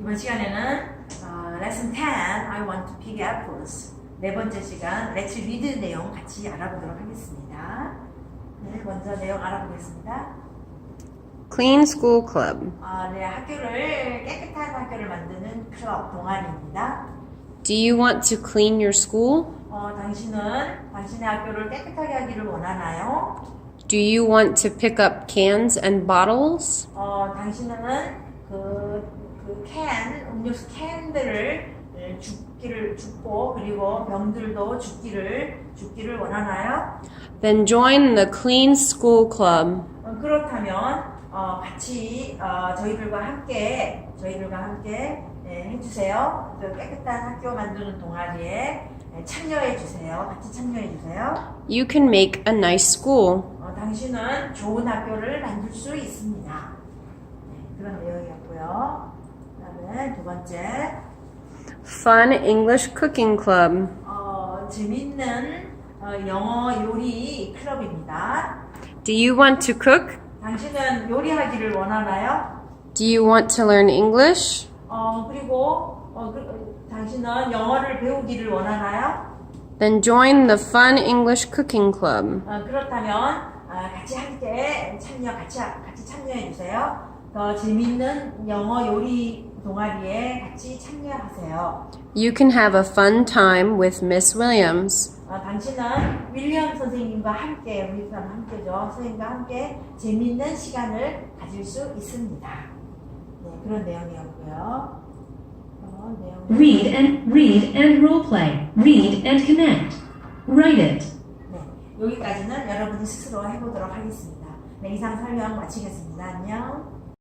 이번 시간에는 어, lesson 10 I want to pick apples 네 번째 시간 Let's read 내용 같이 알아보도록 하겠습니다. 네, 먼저 내용 알아보겠습니다. Clean School Club. 아, 네, 학교를 깨끗한 학교를 만드는 클럽 동아리입니다. Do you want to clean your school? 어, 당신은 당신의 학교를 깨끗하게 하기를 원하나요? Do you want to pick up cans and bottles? 어, 당신은 그, 그 캔, 음료수 캔들을 에, 줍기를 줍고 그리고 병들도 줍기를 줍기를 원하나요? Then join the Clean School Club. 어, 그렇다면 어, 같이 어, 저희들과 함께 저희들과 함께 예, 해주세요. 그 깨끗한 학교 만드는 동아리에 예, 참여해 주세요. 같이 참여해 주세요. You can make a nice school. 어, 당신은 좋은 학교를 만들 수 있습니다. 네, 그런 내용이었고요. 그다음에 두 번째, Fun English Cooking Club. 어, 재밌는 어, 영어 요리 클럽입니다. Do you want to cook? 당신은 요리하기를 원하나요? Do you want to learn English? 어, 그리고 어, 그, 어, 당신은 영어를 배우기를 원하나요? Then join the Fun English Cooking Club. 어, 그렇다면 아, 같이 함께 참여 같이 같이 참여해 주세요. 더 재밌는 영어 요리 동아리에 같이 참여하세요. You can have a fun time with Miss Williams. 어, 당신은 윌리엄 선생님과 함께 우리 사람 함께죠. 선생님과 함께 재밌는 시간을 가질 수 있습니다. 네, 그런 내용이었고요. 어, 내용. Read and read and role play. Read and connect. Write it. 네, 여기까지는 여러분이 스스로 해보도록 하겠습니다. 네, 이상 설명 마치겠습니다. 안녕.